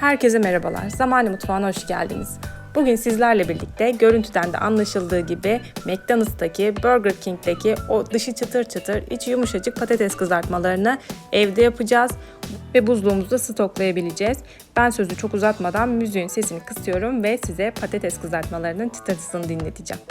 Herkese merhabalar. Zamani Mutfağı'na hoş geldiniz. Bugün sizlerle birlikte görüntüden de anlaşıldığı gibi McDonald's'taki, Burger King'deki o dışı çıtır çıtır, içi yumuşacık patates kızartmalarını evde yapacağız ve buzluğumuzda stoklayabileceğiz. Ben sözü çok uzatmadan müziğin sesini kısıyorum ve size patates kızartmalarının çıtırtısını dinleteceğim.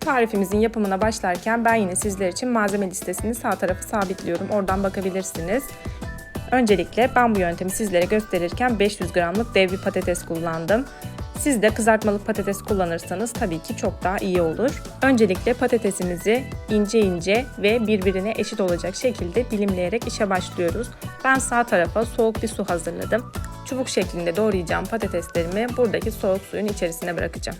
Tarifimizin yapımına başlarken ben yine sizler için malzeme listesini sağ tarafı sabitliyorum. Oradan bakabilirsiniz. Öncelikle ben bu yöntemi sizlere gösterirken 500 gramlık dev bir patates kullandım. Siz de kızartmalık patates kullanırsanız tabii ki çok daha iyi olur. Öncelikle patatesimizi ince ince ve birbirine eşit olacak şekilde dilimleyerek işe başlıyoruz. Ben sağ tarafa soğuk bir su hazırladım. Çubuk şeklinde doğrayacağım patateslerimi buradaki soğuk suyun içerisine bırakacağım.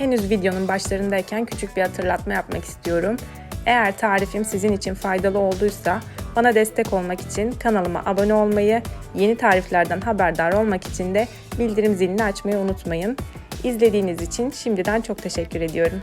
Henüz videonun başlarındayken küçük bir hatırlatma yapmak istiyorum. Eğer tarifim sizin için faydalı olduysa bana destek olmak için kanalıma abone olmayı, yeni tariflerden haberdar olmak için de bildirim zilini açmayı unutmayın. İzlediğiniz için şimdiden çok teşekkür ediyorum.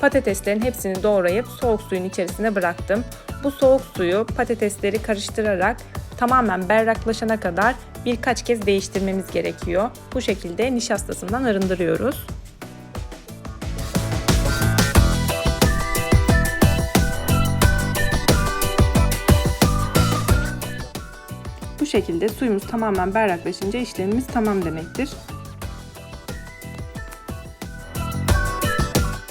Patateslerin hepsini doğrayıp soğuk suyun içerisine bıraktım. Bu soğuk suyu patatesleri karıştırarak tamamen berraklaşana kadar birkaç kez değiştirmemiz gerekiyor. Bu şekilde nişastasından arındırıyoruz. Bu şekilde suyumuz tamamen berraklaşınca işlemimiz tamam demektir.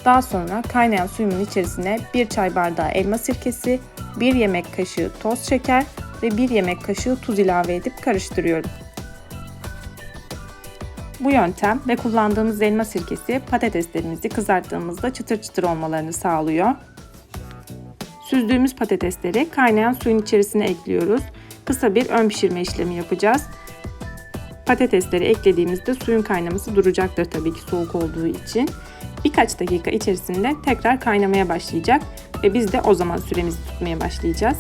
Daha sonra kaynayan suyumun içerisine 1 çay bardağı elma sirkesi, 1 yemek kaşığı toz şeker ve 1 yemek kaşığı tuz ilave edip karıştırıyorum. Bu yöntem ve kullandığımız elma sirkesi patateslerimizi kızarttığımızda çıtır çıtır olmalarını sağlıyor. Süzdüğümüz patatesleri kaynayan suyun içerisine ekliyoruz. Kısa bir ön pişirme işlemi yapacağız. Patatesleri eklediğimizde suyun kaynaması duracaktır tabii ki soğuk olduğu için. Birkaç dakika içerisinde tekrar kaynamaya başlayacak ve biz de o zaman süremizi tutmaya başlayacağız.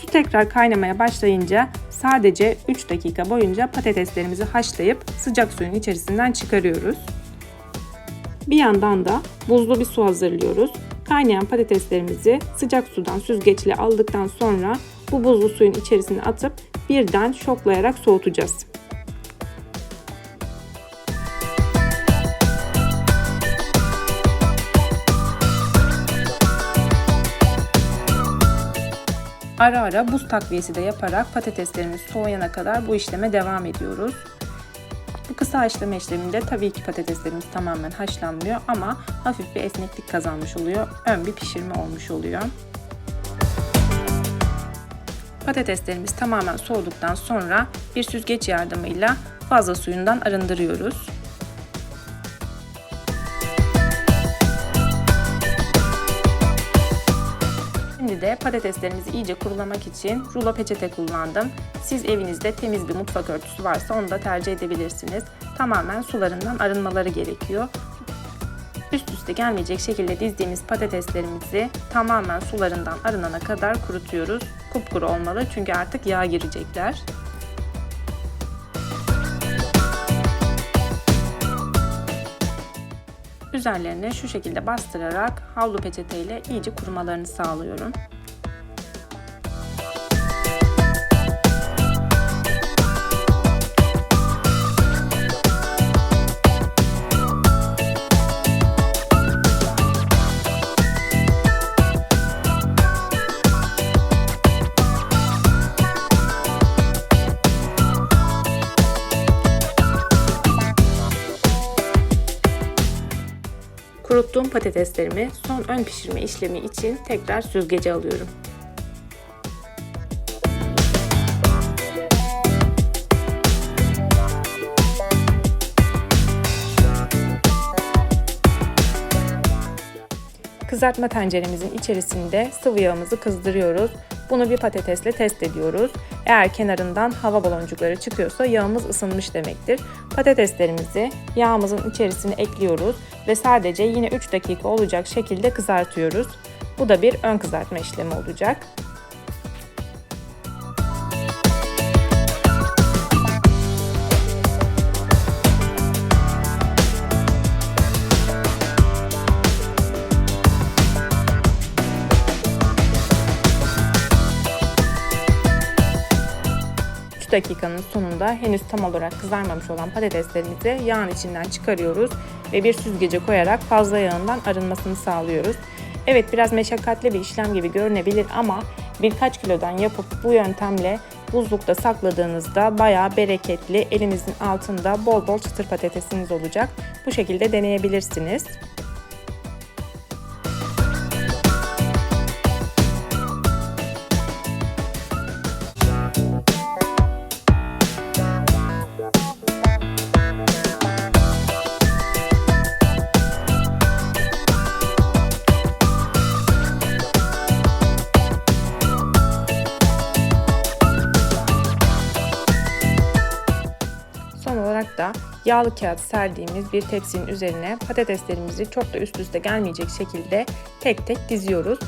Su tekrar kaynamaya başlayınca sadece 3 dakika boyunca patateslerimizi haşlayıp sıcak suyun içerisinden çıkarıyoruz. Bir yandan da buzlu bir su hazırlıyoruz. Kaynayan patateslerimizi sıcak sudan süzgeçle aldıktan sonra bu buzlu suyun içerisine atıp birden şoklayarak soğutacağız. Ara ara buz takviyesi de yaparak patateslerimiz soğuyana kadar bu işleme devam ediyoruz. Kısa haşlama işleminde tabii ki patateslerimiz tamamen haşlanmıyor ama hafif bir esneklik kazanmış oluyor. Ön bir pişirme olmuş oluyor. Patateslerimiz tamamen soğuduktan sonra bir süzgeç yardımıyla fazla suyundan arındırıyoruz. Şimdi patateslerimizi iyice kurulamak için rulo peçete kullandım. Siz evinizde temiz bir mutfak örtüsü varsa onu da tercih edebilirsiniz. Tamamen sularından arınmaları gerekiyor. Üst üste gelmeyecek şekilde dizdiğimiz patateslerimizi tamamen sularından arınana kadar kurutuyoruz. Kupkuru olmalı çünkü artık yağ girecekler. Üzerlerine şu şekilde bastırarak havlu peçeteyle iyice kurumalarını sağlıyorum. Kuruttuğum patateslerimi son ön pişirme işlemi için tekrar süzgece alıyorum. Kızartma tenceremizin içerisinde sıvı yağımızı kızdırıyoruz. Bunu bir patatesle test ediyoruz. Eğer kenarından hava baloncukları çıkıyorsa yağımız ısınmış demektir. Patateslerimizi yağımızın içerisine ekliyoruz ve sadece yine 3 dakika olacak şekilde kızartıyoruz. Bu da bir ön kızartma işlemi olacak. Üç dakikanın sonunda henüz tam olarak kızarmamış olan patateslerimizi yağın içinden çıkarıyoruz ve bir süzgece koyarak fazla yağından arınmasını sağlıyoruz. Evet biraz meşakkatli bir işlem gibi görünebilir ama birkaç kilodan yapıp bu yöntemle buzlukta sakladığınızda bayağı bereketli elinizin altında bol bol çıtır patatesiniz olacak. Bu şekilde deneyebilirsiniz. Yağlı kağıt serdiğimiz bir tepsinin üzerine patateslerimizi çok da üst üste gelmeyecek şekilde tek tek diziyoruz.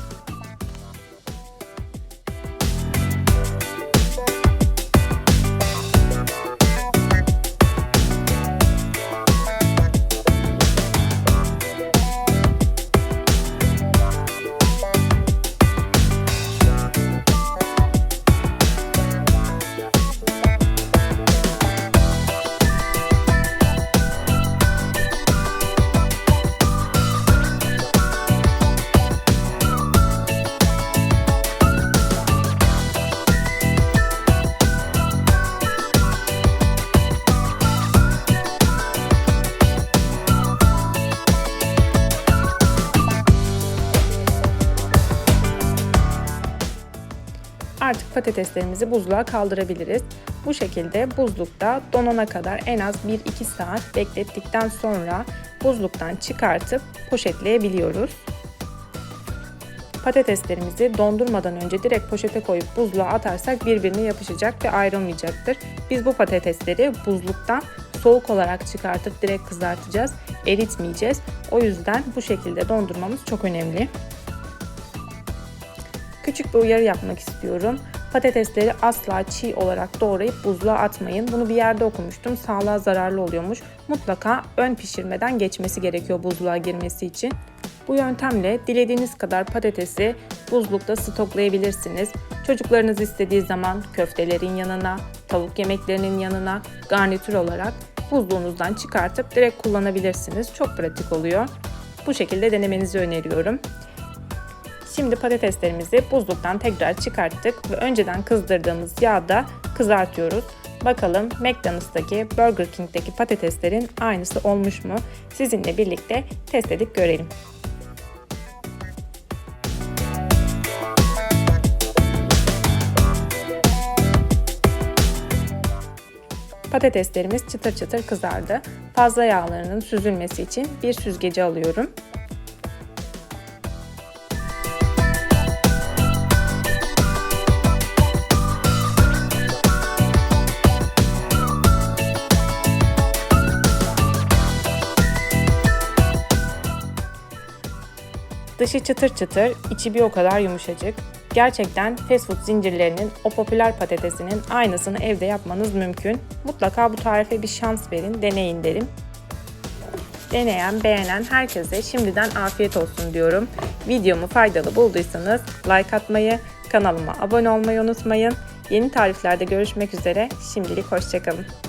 Patateslerimizi buzluğa kaldırabiliriz. Bu şekilde buzlukta donana kadar en az 1-2 saat beklettikten sonra buzluktan çıkartıp poşetleyebiliyoruz. Patateslerimizi dondurmadan önce direkt poşete koyup buzluğa atarsak birbirine yapışacak ve ayrılmayacaktır. Biz bu patatesleri buzluktan soğuk olarak çıkartıp direkt kızartacağız. Eritmeyeceğiz. O yüzden bu şekilde dondurmamız çok önemli. Küçük bir uyarı yapmak istiyorum. Patatesleri asla çiğ olarak doğrayıp buzluğa atmayın. Bunu bir yerde okumuştum. Sağlığa zararlı oluyormuş. Mutlaka ön pişirmeden geçmesi gerekiyor buzluğa girmesi için. Bu yöntemle dilediğiniz kadar patatesi buzlukta stoklayabilirsiniz. Çocuklarınız istediği zaman köftelerin yanına, tavuk yemeklerinin yanına garnitür olarak buzluğunuzdan çıkartıp direkt kullanabilirsiniz. Çok pratik oluyor. Bu şekilde denemenizi öneriyorum. Şimdi patateslerimizi buzluktan tekrar çıkarttık ve önceden kızdırdığımız yağda kızartıyoruz. Bakalım McDonald's'taki Burger King'deki patateslerin aynısı olmuş mu? Sizinle birlikte test edip görelim. Patateslerimiz çıtır çıtır kızardı. Fazla yağlarının süzülmesi için bir süzgeci alıyorum. Dışı çıtır çıtır, içi bir o kadar yumuşacık. Gerçekten fast food zincirlerinin o popüler patatesinin aynısını evde yapmanız mümkün. Mutlaka bu tarife bir şans verin, deneyin derim. Deneyen, beğenen herkese şimdiden afiyet olsun diyorum. Videomu faydalı bulduysanız like atmayı, kanalıma abone olmayı unutmayın. Yeni tariflerde görüşmek üzere. Şimdilik hoşçakalın.